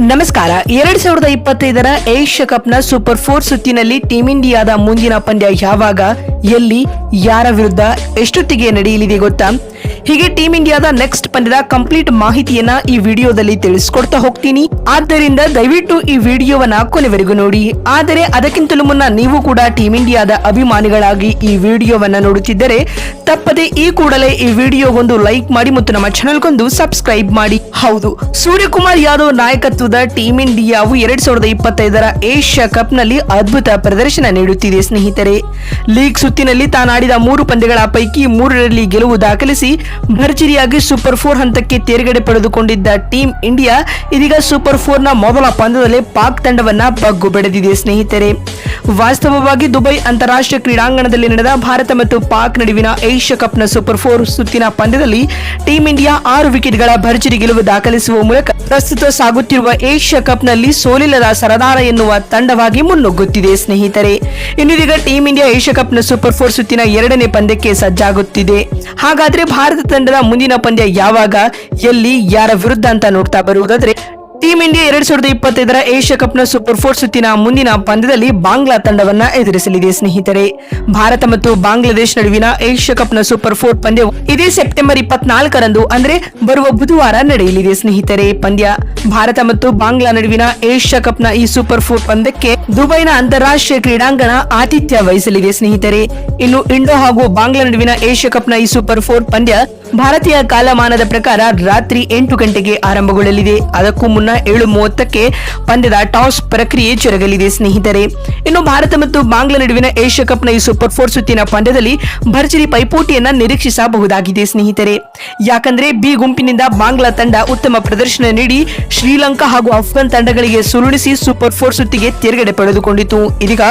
ನಮಸ್ಕಾರ. ಎರಡ್ ಸಾವಿರದ ಇಪ್ಪತ್ತೈದರ ಏಷ್ಯಾ ಕಪ್ನ ಸೂಪರ್ ಫೋರ್ ಸುತ್ತಿನಲ್ಲಿ ಟೀಂ ಇಂಡಿಯಾದ ಮುಂದಿನ ಪಂದ್ಯ ಯಾವಾಗ? ಎಲ್ಲಿ, ಯಾರ ವಿರುದ್ಧ, ಎಷ್ಟೊತ್ತಿಗೆ ನಡೆಯಲಿದೆ ಗೊತ್ತಾ? ಹೀಗೆ ಟೀಮ್ ಇಂಡಿಯಾದ ನೆಕ್ಸ್ಟ್ ಪಂದ್ಯದ ಕಂಪ್ಲೀಟ್ ಮಾಹಿತಿಯನ್ನ ಈ ವಿಡಿಯೋದಲ್ಲಿ ತಿಳಿಸ್ಕೊಡ್ತಾ ಹೋಗ್ತೀನಿ. ಆದ್ದರಿಂದ ದಯವಿಟ್ಟು ಈ ವಿಡಿಯೋವನ್ನ ಕೊನೆವರೆಗೂ ನೋಡಿ. ಆದರೆ ಅದಕ್ಕಿಂತಲೂ ಮುನ್ನ ನೀವು ಕೂಡ ಟೀಮ್ ಇಂಡಿಯಾದ ಅಭಿಮಾನಿಗಳಾಗಿ ಈ ವಿಡಿಯೋವನ್ನ ನೋಡುತ್ತಿದ್ದರೆ ತಪ್ಪದೆ ಈ ಕೂಡಲೇ ಈ ವಿಡಿಯೋಗೊಂದು ಲೈಕ್ ಮಾಡಿ ಮತ್ತು ನಮ್ಮ ಚಾನಲ್ಗೊಂದು ಸಬ್ಸ್ಕ್ರೈಬ್ ಮಾಡಿ. ಹೌದು, ಸೂರ್ಯಕುಮಾರ್ ಯಾದವ್ ನಾಯಕತ್ವದ ಟೀಮ್ ಇಂಡಿಯಾವು ಎರಡ್ ಸಾವಿರದ ಇಪ್ಪತ್ತೈದರ ಏಷ್ಯಾ ಕಪ್ನಲ್ಲಿ ಅದ್ಭುತ ಪ್ರದರ್ಶನ ನೀಡುತ್ತಿದೆ ಸ್ನೇಹಿತರೆ. ಲೀಗ್ ಸುತ್ತಿನಲ್ಲಿ ತಾನಾಡಿದ ಮೂರು ಪಂದ್ಯಗಳ ಪೈಕಿ ಮೂರರಲ್ಲಿ ಗೆಲುವು ದಾಖಲಿಸಿ ಭರ್ಜರಿಯಾಗಿ ಸೂಪರ್ ಫೋರ್ ಹಂತಕ್ಕೆ ತೇರ್ಗಡೆ ಪಡೆದುಕೊಂಡಿದ್ದ ಟೀಂ ಇಂಡಿಯಾ ಇದೀಗ ಸೂಪರ್ ಫೋರ್ನ ಮೊದಲ ಪಂದ್ಯದಲ್ಲೇ ಪಾಕ್ ತಂಡವನ್ನ ಬಗ್ಗು ಬೆಳೆದಿದೆ ಸ್ನೇಹಿತರೆ. ವಾಸ್ತವವಾಗಿ ದುಬೈ ಅಂತಾರಾಷ್ಟ್ರೀಯ ಕ್ರೀಡಾಂಗಣದಲ್ಲಿ ನಡೆದ ಭಾರತ ಮತ್ತು ಪಾಕ್ ನಡುವಿನ ಏಷ್ಯಾ ಕಪ್ನ ಸೂಪರ್ ಫೋರ್ ಸುತ್ತಿನ ಪಂದ್ಯದಲ್ಲಿ ಟೀಂ ಇಂಡಿಯಾ ಆರು ವಿಕೆಟ್ಗಳ ಭರ್ಜರಿ ಗೆಲುವು ದಾಖಲಿಸುವ ಮೂಲಕ ಪ್ರಸ್ತುತ ಸಾಗುತ್ತಿರುವ ಏಷ್ಯಾ ಕಪ್ನಲ್ಲಿ ಸೋಲಿಲ್ಲದ ಸರದಾರ ಎನ್ನುವ ತಂಡವಾಗಿ ಮುನ್ನುಗ್ಗುತ್ತಿದೆ ಸ್ನೇಹಿತರೆ. ಇನ್ನೀಗ ಟೀಂ ಇಂಡಿಯಾ ಏಷ್ಯಾ ಕಪ್ನ ಸೂಪರ್ ಫೋರ್ ಸುತ್ತಿನ ಎರಡನೇ ಪಂದ್ಯಕ್ಕೆ ಸಜ್ಜಾಗುತ್ತಿದೆ. ಹಾಗಾದ್ರೆ ಭಾರತ ತಂಡದ ಮುಂದಿನ ಪಂದ್ಯ ಯಾವಾಗ, ಎಲ್ಲಿ, ಯಾರ ವಿರುದ್ಧ ಅಂತ ನೋಡ್ತಾ ಬರುವುದಾದ್ರೆ ಟೀಂ ಇಂಡಿಯಾ ಎರಡ್ ಸಾವಿರದ ಇಪ್ಪತ್ತೈದರ ಏಷ್ಯಾ ಕಪ್ನ ಸೂಪರ್ ಫೋರ್ ಸುತ್ತಿನ ಮುಂದಿನ ಪಂದ್ಯದಲ್ಲಿ ಬಾಂಗ್ಲಾ ತಂಡವನ್ನ ಎದುರಿಸಲಿದೆ, ಸ್ನೇಹಿತರೆ. ಭಾರತ ಮತ್ತು ಬಾಂಗ್ಲಾದೇಶ ನಡುವಿನ ಏಷ್ಯಾ ಕಪ್ನ ಸೂಪರ್ ಫೋರ್ ಪಂದ್ಯವು ಇದೇ ಸೆಪ್ಟೆಂಬರ್ ಇಪ್ಪತ್ನಾಲ್ಕರಂದು, ಅಂದ್ರೆ ಬರುವ ಬುಧವಾರ ನಡೆಯಲಿದೆ, ಸ್ನೇಹಿತರೆ. ಪಂದ್ಯ ಭಾರತ ಮತ್ತು ಬಾಂಗ್ಲಾ ನಡುವಿನ ಏಷ್ಯಾ ಕಪ್ನ ಈ ಸೂಪರ್ ಫೋರ್ ಪಂದ್ಯಕ್ಕೆ ದುಬೈನ ಅಂತಾರಾಷ್ಟ್ರೀಯ ಕ್ರೀಡಾಂಗಣ ಆತಿಥ್ಯ ವಹಿಸಲಿದೆ, ಸ್ನೇಹಿತರೆ. ಇನ್ನು ಇಂಡೋ ಹಾಗೂ ಬಾಂಗ್ಲಾ ನಡುವಿನ ಏಷ್ಯಾ ಕಪ್ನ ಈ ಸೂಪರ್ ಫೋರ್ ಪಂದ್ಯ ಭಾರತೀಯ ಕಾಲಮಾನದ ಪ್ರಕಾರ ರಾತ್ರಿ ಎಂಟು ಗಂಟೆಗೆ ಆರಂಭಗೊಳ್ಳಲಿದೆ. ಅದಕ್ಕೂ ಮುನ್ನ ಏಳು ಮೂವತ್ತಕ್ಕೆ ಪಂದ್ಯದ ಟಾಸ್ ಪ್ರಕ್ರಿಯೆ ಜರುಗಲಿದೆ ಸ್ನೇಹಿತರೆ. ಇನ್ನು ಭಾರತ ಮತ್ತು ಬಾಂಗ್ಲಾ ನಡುವಿನ ಏಷ್ಯಾ ಕಪ್ನ ಈ ಸೂಪರ್ ಫೋರ್ ಸುತ್ತಿನ ಪಂದ್ಯದಲ್ಲಿ ಭರ್ಜರಿ ಪೈಪೋಟಿಯನ್ನ ನಿರೀಕ್ಷಿಸಬಹುದಾಗಿದೆ ಸ್ನೇಹಿತರೆ. ಯಾಕಂದ್ರೆ ಬಿ ಗುಂಪಿನಿಂದ ಬಾಂಗ್ಲಾ ತಂಡ ಉತ್ತಮ ಪ್ರದರ್ಶನ ನೀಡಿ ಶ್ರೀಲಂಕಾ ಹಾಗೂ ಅಫ್ಘಾನ್ ತಂಡಗಳಿಗೆ ಸುರುಳಿಸಿ ಸೂಪರ್ ಫೋರ್ ಸುತ್ತಿಗೆ ತೇರ್ಗಡೆ ಪಡೆದುಕೊಂಡಿತು. ಇದೀಗ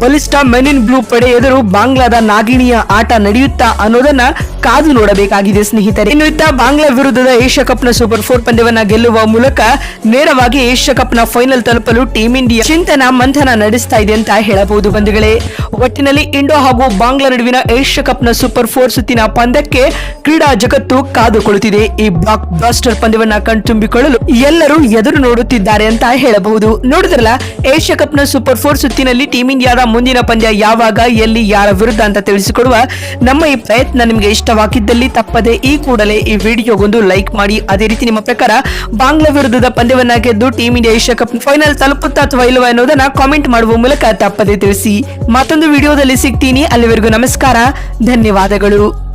ಬಲಿಷ್ಠ ಮೆನ್ ಇನ್ ಬ್ಲೂ ಪಡೆ ಎದುರು ಬಾಂಗ್ಲಾದ ನಾಗಿಣಿಯ ಆಟ ನಡೆಯುತ್ತಾ ಅನ್ನೋದನ್ನ ಕಾದು ನೋಡಬೇಕಾಗಿದೆ, ಸ್ನೇಹಿತರೆ. ಇನ್ನು ಇತ್ತ ಬಾಂಗ್ಲಾ ವಿರುದ್ಧದ ಏಷ್ಯಾ ಕಪ್ನ ಸೂಪರ್ ಫೋರ್ ಪಂದ್ಯವನ್ನ ಗೆಲ್ಲುವ ಮೂಲಕ ನೇರವಾಗಿ ಏಷ್ಯಾ ಕಪ್ನ ಫೈನಲ್ ತಲುಪಲು ಟೀಮ್ ಇಂಡಿಯಾ ಚಿಂತನ, ಮಂಥನ ನಡೆಸ್ತಾ ಇದೆ ಅಂತ ಹೇಳಬಹುದು ಬಂಧುಗಳೇ. ಒಟ್ಟಿನಲ್ಲಿ ಇಂಡೋ ಹಾಗೂ ಬಾಂಗ್ಲಾ ನಡುವಿನ ಏಷ್ಯಾ ಕಪ್ನ ಸೂಪರ್ ಫೋರ್ ಸುತ್ತಿನ ಪಂದ್ಯಕ್ಕೆ ಕ್ರೀಡಾ ಜಗತ್ತು ಕಾದು ಕುಳಿತಿದೆ ಈ ಬ್ಲಾಕ್ ಬಾಸ್ಟರ್ ಪಂದ್ಯವನ್ನ ಕಣ್ತುಂಬಿಕೊಳ್ಳಲು ಎಲ್ಲರೂ ಎದುರು ನೋಡುತ್ತಿದ್ದಾರೆ ಅಂತ ಹೇಳಬಹುದು. ನೋಡಿದ್ರಲ್ಲ, ಏಷ್ಯಾ ಕಪ್ನ ಸೂಪರ್ ಫೋರ್ ಸುತ್ತಿನಲ್ಲಿ ಟೀಮ್ ಇಂಡಿಯಾದ ಮುಂದಿನ ಪಂದ್ಯ ಯಾವಾಗ, ಎಲ್ಲಿ, ಯಾರ ವಿರುದ್ಧ ಅಂತ ತಿಳಿಸಿಕೊಡುವ ನಮ್ಮ ಈ ಪ್ರಯತ್ನ ನಿಮಗೆ ಇಷ್ಟವಾಗಿದ್ದಲ್ಲಿ ತಪ್ಪದೆ ಈ ಕೂಡಲೇ ಈ ವಿಡಿಯೋಗೊಂದು ಲೈಕ್ ಮಾಡಿ. ಅದೇ ರೀತಿ ನಿಮ್ಮ ಪ್ರಕಾರ ಬಾಂಗ್ಲಾ ವಿರುದ್ಧದ ಪಂದ್ಯವನ್ನ ಗೆದ್ದು team India Asia cup final ತಲುಪುತ್ತಾ ಅಥವಾ ಇಲ್ಲವಾ ಅನ್ನೋದನ್ನ ಕಾಮೆಂಟ್ ಮಾಡುವ ಮೂಲಕ ತಪ್ಪದೆ ತಿಳಿಸಿ. ಮತ್ತೊಂದು ವಿಡಿಯೋದಲ್ಲಿ ಸಿಗ್ತೀನಿ. ಅಲ್ಲಿವರೆಗೂ ನಮಸ್ಕಾರ. ಧನ್ಯವಾದಗಳು.